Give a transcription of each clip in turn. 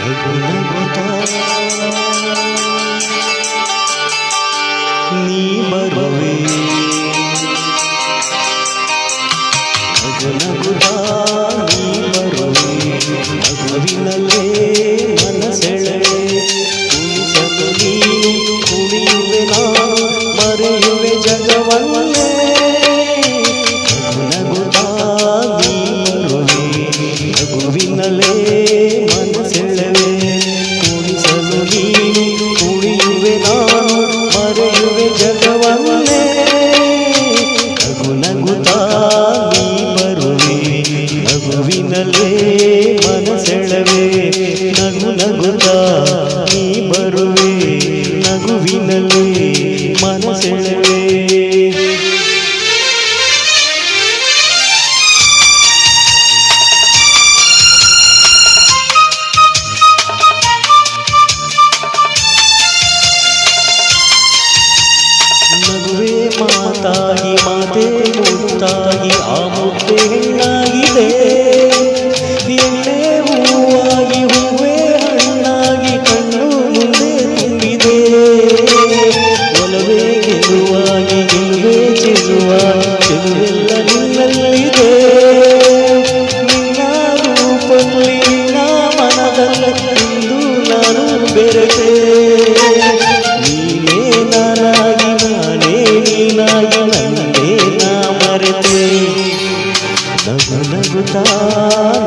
ನಗು ನಗುತ್ತಾ ನೀ ಬರುವೆ ನಗು ಮನಸೆಳೆವೆ ನಗುವೆ ಮಾತಾಗಿ ಮಾತೆ ಮುತ್ತಾಗಿ ಆ ಮುದ್ದೆ ಹೆಣ್ಣಾಗಿದೆ ನಗುತ್ತಾ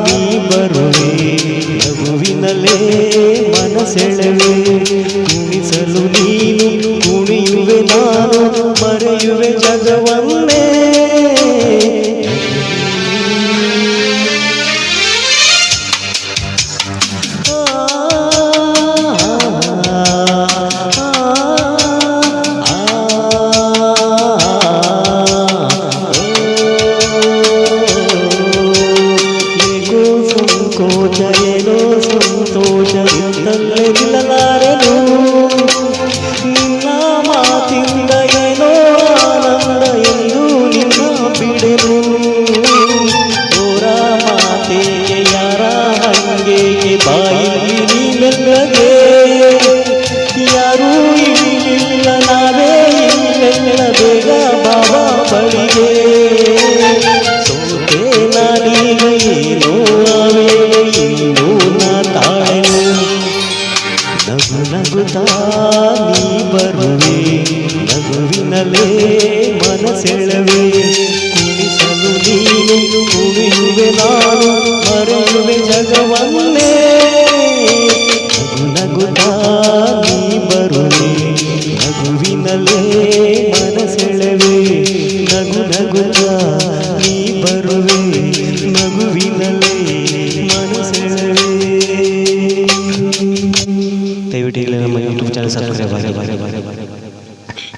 ನೀ ಬರುವೆ ನಗುವಿನಲ್ಲೇ ಮನಸೆಳೆವೆ. ಕುಣಿಸಲು ನೀನು ಕುಣಿಯುವೆ ನಾನು ಮರೆಯುವೆ ಜಗವನ್ನೇ. ಸಂಕೋಚ ಏನೋ ಸಂತೋಷ ಎಂದಲ್ಲೇ ನಿನ್ನ ಮಾತಿಂದ ಏನೋ ಆನಂದ ಎಂದು ನಿನ್ನ ಬಿಡೆನು. ಓರ ಮಾತೆಗೆ ಯಾರ ಹಂಗೆ ಬಾಯಿ ನಿಲ್ಲದೆ ಯಾರೂ ಇಲ್ಲಿಲ್ಲ ನಾವೇ ಇಲ್ಲೆಲ್ಲ ಬೇಗ ಬಾಬಾ ಬಳಿಗೆ. ಸೋತೆ ನಾನೀಗ ಏನೋ ಆವೇಗ ನಗು ನಗುತ್ತಾ ನೀ ಬರುವೆ ನಗುವಿನಲ್ಲೇ ಮನಸೆಳವೆ ಕುಣಿಸಲು ನೀನು ಕುಣಿಯುವೆ ನಾನು ಮರೆಯುವೆ ಜಗವನ್ನೇ ನಗು ನಗುತ್ತಾ ನೀ ಬರುವೆ ನಗುವಿನಲ್ಲೇ ಮನಸೆಳವೆ ನಗು ನಗುತ್ತಾ ನೀ ಬರುವೆ वीडियो लेना मैं यूट्यूब चैनल सब्सक्राइब करें